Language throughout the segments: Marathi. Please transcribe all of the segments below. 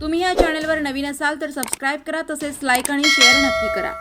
तुम्ही या चॅनलवर नवीन असाल तर सबस्क्राईब करा तसेच लाईक आणि शेअर नक्की करा.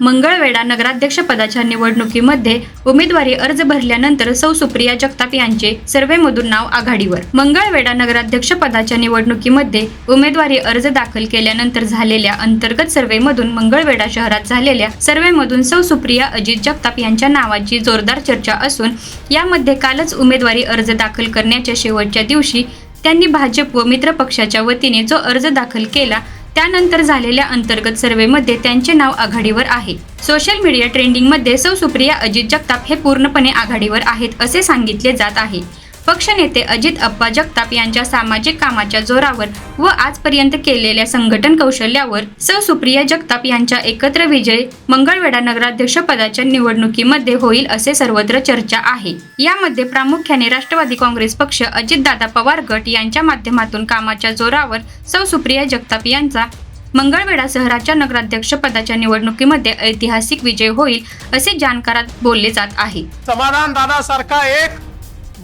मंगळवेढा नगराध्यक्षपदाच्या निवडणुकीमध्ये उमेदवारी अर्ज भरल्यानंतर सौ सुप्रिया जगताप यांचे सर्व्हेमधून नाव आघाडीवर. मंगळवेढा नगराध्यक्षपदाच्या निवडणुकीमध्ये उमेदवारी अर्ज दाखल केल्यानंतर झालेल्या अंतर्गत सर्व्हेमधून मंगळवेढा शहरात झालेल्या सर्व्हेमधून सौ सुप्रिया अजित जगताप यांच्या नावाची जोरदार चर्चा असून यामध्ये कालच उमेदवारी अर्ज दाखल करण्याच्या शेवटच्या दिवशी त्यांनी भाजप व मित्र पक्षाच्या वतीने जो अर्ज दाखल केला त्यानंतर झालेल्या अंतर्गत सर्व्हेमध्ये त्यांचे नाव आघाडीवर आहे. सोशल मीडिया ट्रेंडिंगमध्ये सौ सुप्रिया अजित जगताप हे पूर्णपणे आघाडीवर आहेत असे सांगितले जात आहे. पक्षनेते अजित अप्पा जगताप यांच्या सामाजिक कामाच्या जोरावर व आजपर्यंत केलेल्या संघटन कौशल्यावर सौ. सुप्रिया जगताप यांच्या एकत्र विजय मंगळवेढा नगराध्यक्ष पदाच्या निवडणुकीमध्ये होईल असे सर्वत्र चर्चा आहे. यामध्ये प्रामुख्याने राष्ट्रवादी काँग्रेस पक्ष अजितदादा पवार गट यांच्या माध्यमातून कामाच्या जोरावर सौ. सुप्रिया जगताप यांचा मंगळवेढा शहराच्या नगराध्यक्ष पदाच्या निवडणुकीमध्ये ऐतिहासिक विजय होईल असे जाणकारात बोलले जात आहे. समाधान दादासारखा एक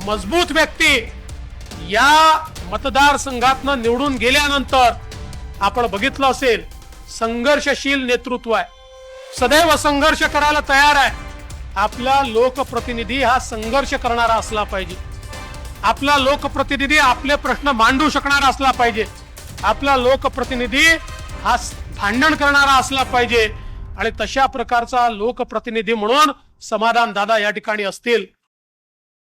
मजबूत व्यक्ती या मतदारसंघातनं निवडून गेल्यानंतर आपण बघितलं असेल संघर्षशील नेतृत्व आहे. सदैव संघर्ष करायला तयार आहे. आपला लोकप्रतिनिधी हा संघर्ष करणारा असला पाहिजे. आपला लोकप्रतिनिधी आपले प्रश्न मांडू शकणारा असला पाहिजे. आपला लोकप्रतिनिधी हा भांडण करणारा असला पाहिजे. आणि तशा प्रकारचा लोकप्रतिनिधी म्हणून समाधान दादा या ठिकाणी असतील.